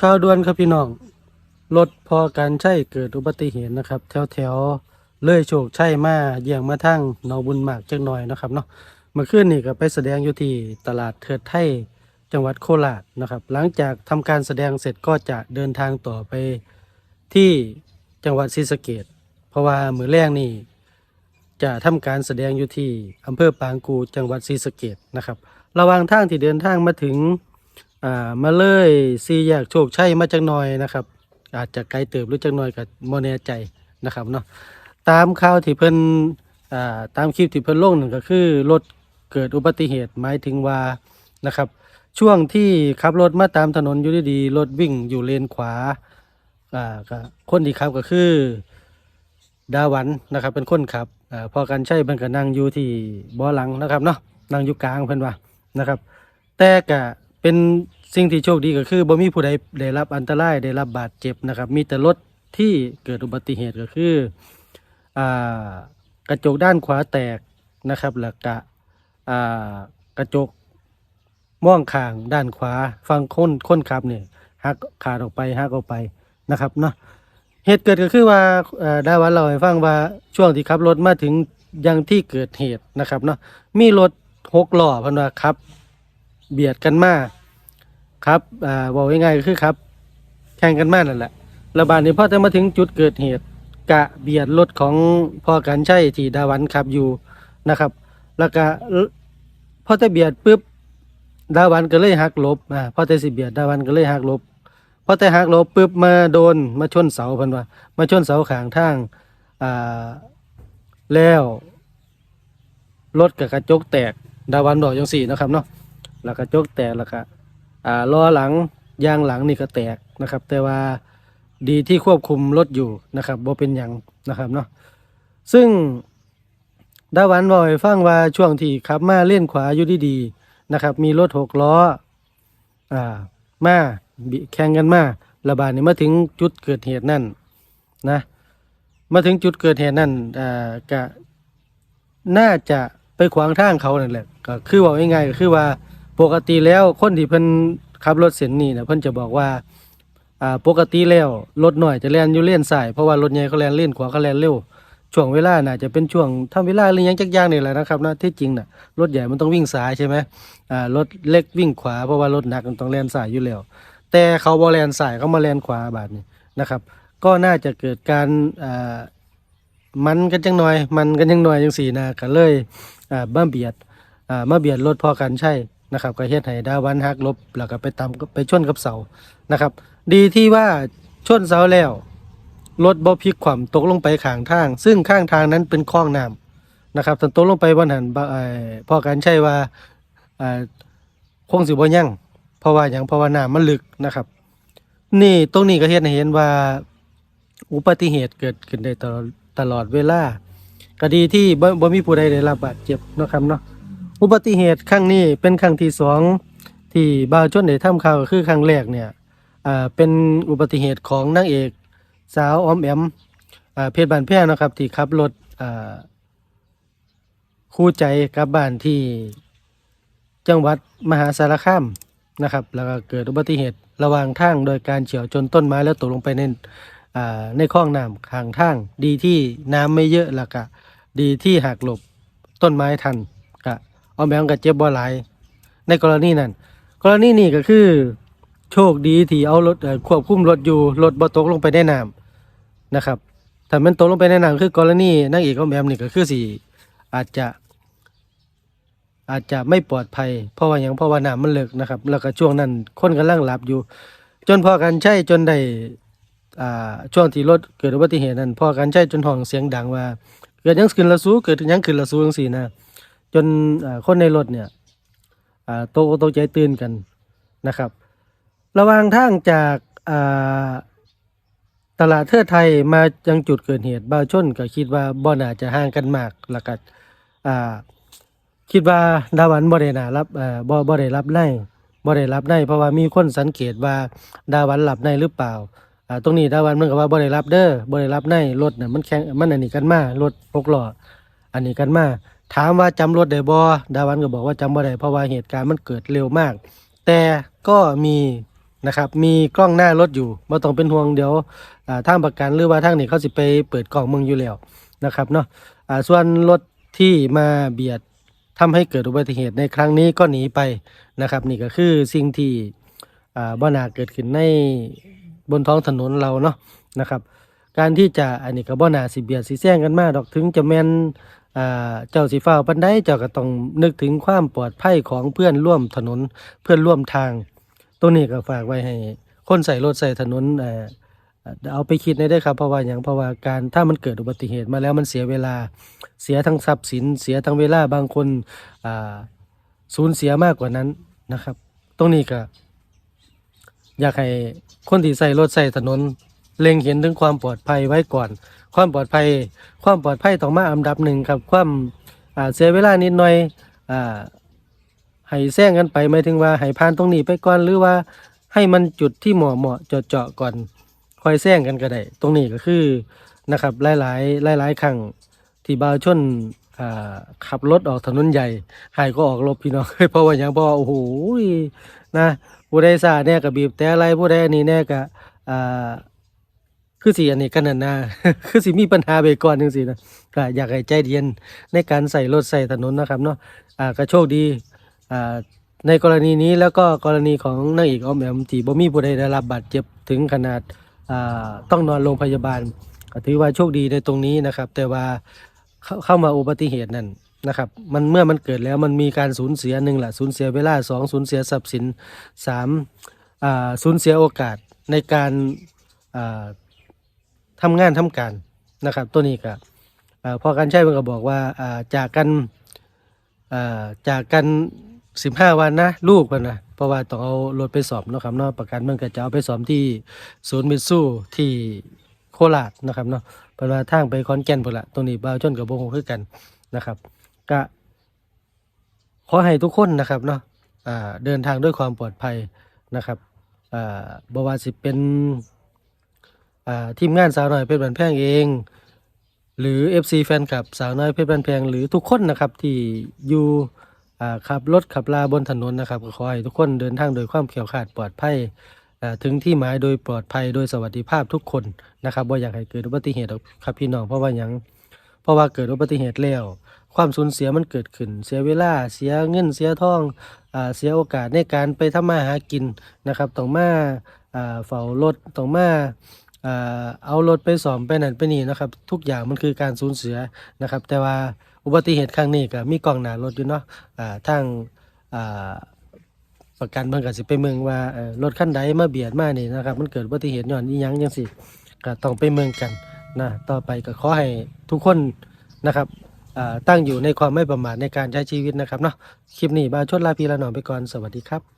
ข่าวด่วนครับพี่น้อง รถพอการใช้เกิดอุบัติเหตุนะครับ แถวแถวเล่ยโชคชัยมาเยี่ยงมาทางหนองบุญมากจักหน่อยนะครับเนาะเมื่อคืนนี่ก็ไปแสดงอยู่ที่ตลาดเทิดไทยจังหวัดโคราชนะครับ หลังจากทำการแสดงเสร็จก็จะเดินทางต่อไปที่จังหวัดศรีสะเกดเพราะว่ามือแรกนี่จะทำการแสดงอยู่ที่อำเภอปางกูจังหวัดศรีสะเกดนะครับ ระหว่างทางที่เดินทางมาถึง อ่ามาเลยสี่แยกโชคชัยมาจักหน่อยนะครับ อาจจะไกลเติบหรือจักหน่อยกับโมแน่ใจนะครับเนาะตามข่าวที่เพิ่นอ่าตามคลิปที่เพิ่นลงนั่นก็คือรถเกิดอุบัติเหตุหมายถึงว่านะครับ ช่วงที่ขับรถมาตามถนนอยู่ดีๆรถวิ่งอยู่เลนขวาอ่าก็คนที่ขับก็คือดาวันนะครับ เป็นคนขับอาพอกันใช่เพิ่นก็นั่งอยู่ที่เบ่อหลังนะครับเนาะนั่งอยู่กลางเพิ่นว่านะครับ แต่ก็ เป็นสิ่งที่โชคดีก็คือบ่มีผู้ใดได้รับอันตรายได้รับบาดเจ็บนะครับ มีแต่รถที่เกิดอุบัติเหตุก็คืออ่ากระจกด้านขวาแตกนะครับแล้วก็อ่ากระจกม่องข้างด้านขวาฝั่งคนคนขับเนี่ยหักขาดออกไปหักออกไปนะครับเนาะเหตุเกิดก็คือว่าเอ่อดาวันเราให้ฟังว่าช่วงที่ขับรถมาถึงยังที่เกิดเหตุนะครับเนาะมีรถหกล้อพันว่าครับ เบียดกันมาครับอ่าบอกง่ายๆก็คือครับ แข่งกันมานั่นแหละระบาดนี้พอจะมาถึงจุดเกิดเหตุ กะเบียดรถของพ่อกันใช่ที่ดาวันขับอยู่นะครับ แล้วก็พอจะเบียดปุ๊บดาวันก็เลยหักหลบอ่าพอจะสิเบียดดาวันก็เลยหักหลบพอแต่หักหลบปุ๊บมาโดนมาชนเสาพิ่นว่ามาชนเสาขางทางอ่าแล้วรถกับกระจกแตกดาวันบอกจังสี่นะครับเนาะ แล้วกระจกแตกแล้วก็อ่าล้อหลังยางหลังนี่ก็แตกนะครับ แต่ว่าดีที่ควบคุมรถอยู่นะครับบ่เป็นหยังนะครับเนาะซึ่งดาวันบอกให้ฟังว่าช่วงที่ขับมาเล่นขวาอยู่ดีๆนะครับ มีรถหกล้ออ่ามาบิแข่งกันมาระบาดนี่มาถึงจุดเกิดเหตุนั่นนะมาถึงจุดเกิดเหตุนั่นอ่าก็น่าจะไปขวางทางเขานั่นแหละก็คือว่าง่ายๆก็คือว่า ปกติแล้วคนที่เพิ่นขับรถเส้นนี้นะเพิ่นจะบอกว่าอ่าปกติแล้วรถหน่อยจะแล่นอยู่เลนซ้ายเพราะว่ารถใหญ่เขาแล่นเลนขวาเขาแล่นเร็วช่วงเวลาน่าจะเป็นช่วงทำเวลาหรือยังจักอย่างนี่แหละนะครับนะที่จริงน่ะรถใหญ่มันต้องวิ่งซ้ายใช่ไหมอ่ารถเล็กวิ่งขวาเพราะว่ารถหนักมันต้องแล่นสายอยู่แล้วแต่เขาบอแลนสายเขามาแลนขวาบาดนี้นะครับ ก็น่าจะเกิดการอ่ามันกันจังหน่อย มันกันจังหน่อยจังสี่นะก็เลยอ่าบ้าเบียดอ่ามาเบียดรถพอกันใช่ นะครับก็เฮ็ดให้ดาวันหักลบแล้วก็ไปตามไปชนกับเสานะครับ ดีที่ว่าชนเสาแล้วรถบ่พลิกขวำตกลงไปข้างทาง ซึ่งข้างทางนั้นเป็นคลองน้ำนะครับถ้าตกลงไปบนหันบ่เอ่อพอกันใช่ว่าคงสิบ่ยั่งเพราะว่าอย่างเพราะว่าน้ำมันลึกนะครับ นี่ตรงนี้ก็เห็นให้เห็นว่าอุบัติเหตุเกิดขึ้นได้ตลอดตลอดเวลาก็ดีที่บ่บ่มีผู้ใดได้รับบาดเจ็บนะครับเนาะ อุบัติเหตุครั้งนี้เป็นครั้งที่สองที่บ่าวชนได้ทำข่าวคือครั้งแรกเนี่ยอ่าเป็นอุบัติเหตุของนางเอกสาวออมแอมอ่าเพชรบานแพร่นะครับ ที่ขับรถอ่าคู่ใจกลับบ้านที่จังหวัดมหาสารคามนะครับ แล้วก็เกิดอุบัติเหตุระหว่างทางโดยการเฉียวชนต้นไม้แล้วตกลงไปในในคลองน้ำข้างทาง ดีที่น้ำไม่เยอะแล้วก็ดีที่หักหลบต้นไม้ทัน เอาแมงกับเจ็บบ่หลาย ในกรณีนั้น กรณีนี้ก็คือ โชคดีที่เอารถเอ่อควบคุมรถอยู่รถบ่ตกลงไปในน้ำนะครับถ้ามันตกลงไปในน้ำคือกรณีนางเอกเอาแมมนี่ก็คือสิอาจจะอาจจะไม่ปลอดภัย เพราะว่าอย่างเพราะว่าน้ำมันเลิกนะครับ แล้วก็ช่วงนั้นคนกำลังหลับอยู่ จนพอกันใช่จนได้อ่าช่วงที่รถเกิดอุบัติเหตุนั้นพอกันใช่จนห้องเสียงดังว่า เกิดยังขึ้นละสูเกิดยังขึ้นละสูจังซี่นะ จนคนในรถเนี่ยอ่าตกอกตใจตื่นกันนะครับ ระหว่างทางจากตลาดเทิดไทยมายังจุดเกิดเหตุบาวชนก็คิดว่าบ่อน่าจะห่างกันมากแล้วก็อ่าคิดว่าดาวันบ่ได้น่ารับบ่อบ่บ่ได้รับในบ่ได้รับในเพราะว่ามีคนสังเกตว่าดาวันหลับในหรือเปล่าตรงนี้ดาวันมันก็ว่าบ่ได้รับเด้อบ่ได้รับในรถน่ะมันแข่งมันอันนี้กันมารถหกหล้ออันนี้กันมา ถามว่าจำรถได้บ่ดาวันก็บอกว่าจำบ่ได้เพราะว่าเหตุการณ์มันเกิดเร็วมาก แต่ก็มีนะครับมีกล้องหน้ารถอยู่บ่ต้องเป็นห่วงเดี๋ยวอ่าทางประกันหรือว่าทางนี้เขาสิไปเปิดกล้องมึงอยู่แล้วนะครับเนาะส่วนรถที่มาเบียดทำให้เกิดอุบัติเหตุในครั้งนี้ก็หนีไปนะครับ นี่ก็คือสิ่งที่อ่านาเกิดขึ้นในบนท้องถนนเราเนาะนะครับ การที่จะอันนี้ก็บ่น่าสิเบียดสิแซงกันมาดอกถึงจะแมน เจ้าสิฟ้าปานใดเจ้าก็ต้องนึกถึงความปลอดภัยของเพื่อนร่วมถนนเพื่อนร่วมทาง ตัวนี้ก็ฝากไว้ให้คนใส่รถใส่ถนนเออเอาไปคิดได้ครับเพราะว่าอย่างเพราะว่าการถ้ามันเกิดอุบัติเหตุมาแล้วมันเสียเวลาเสียทั้งทรัพย์สินเสียทั้งเวลาบางคนอ่าสูญเสียมากกว่านั้นนะครับ ตรงนี้ก็อยากให้คนที่ใส่รถใส่ถนน เล็งเห็นถึงความปลอดภัยไว้ก่อน ความปลอดภัย ความปลอดภัยต้องมาอันดับหนึ่งครับ ความเสียเวลานิดหน่อยอ่าให้แซงกันไปหมายถึงว่าให้ผ่านตรงนี้ไปก่อนหรือว่าให้มันจุดที่เหมาะเหมาะเจาะก่อนค่อยแซงกันก็ได้ตรงนี้ก็คือนะครับหลายหลายหลายหลายๆครั้งที่บาวชนขับรถออกถนนใหญ่หายก็ออกลบพี่น้องเพราะว่าอย่างเพราะว่าโอ้โหนะผู้ใดซาเนี่ยก็บีบแต่อะไรผู้ใดอันนี้เนี่ยก็อ่า คือสิอันนี้กันนั่นะคือสิมีปัญหาไปก่อนจังซี่นะก็อยากให้ใจเย็นในการใส่รถใส่ถนนนะครับเนาะอ่าก็โชคดีอ่าในกรณีนี้แล้วก็กรณีของนางเอกออมแอมที่บ่มีผู้ใดได้รับบาดเจ็บถึงขนาดอ่าต้องนอนโรงพยาบาลก็ถือว่าโชคดีในตรงนี้นะครับ แต่ว่าเข้ามาอุบัติเหตุนั่นนะครับมันเมื่อมันเกิดแล้วมันมีการสูญเสียหนึ่งละสูญเสียเวลาสองสูญเสียทรัพย์สินสามอ่าสูญเสียโอกาสในการ อ่าทำงานทำการนะครับ ตัวนี้ก็พอการใช้มันก็บอกว่าจากกันจากกันสิบห้าวันนะลูกกันนะเพราะว่าต้องเอารถไปสอบนะครับเนาะประกันมันก็จะเอาไปสอบที่ศูนย์มิตซูที่โคราชนะครับเนาะเพราะว่าทางไปคอนแก่นพุ่นละตรงนี้บ่าวชนกับโบงคือกันนะครับก็ขอให้ทุกคนนะครับเนาะเดินทางด้วยความปลอดภัยนะครับอ่าว่าสิเป็น ทีมงานสาวน้อยเพชรบันแพงเอง หรือ FC แฟนคลับสาวน้อยเพชรบันแพงหรือทุกคนนะครับที่อยู่ขับรถขับลาบนถนนนะครับขอให้ทุกคนเดินทางโดยความเขียวขาดปลอดภัยถึงที่หมายโดยปลอดภัยโดยสวัสดิภาพทุกคนนะครับว่าอยากให้เกิดอุบัติเหตุครับพี่น้องเพราะว่ายังเพราะว่าเกิดอุบัติเหตุแล้ว ความสูญเสียมันเกิดขึ้น เสียเวลาเสียเงินเสียทองอเสียโอกาสในการไปทำมาหากินนะครับต้องมาเฝ้ารถต้องมาา เอารถไปสอมไปนั่นไปนี่นะครับ ทุกอย่างมันคือการสูญเสียนะครับ แต่ว่าอุบัติเหตุครั้งนี้ก็มีกล้องหน้ารถอยู่เนาะทางประกันเบิ่งก็สิไปเมืองว่ารถคันใดมาเบียดมานี่นะครับ มันเกิดอุบัติเหตุย้อนอีหยังจังซี่ก็ต้องไปเมืองกันนะต่อไปก็ขอให้ทุกคนนะครับตั้งอยู่ในความไม่ประมาทในการใช้ชีวิตนะครับเนาะคลิปนี้บาชดลาพีละหนอมไปก่อนสวัสดีครับ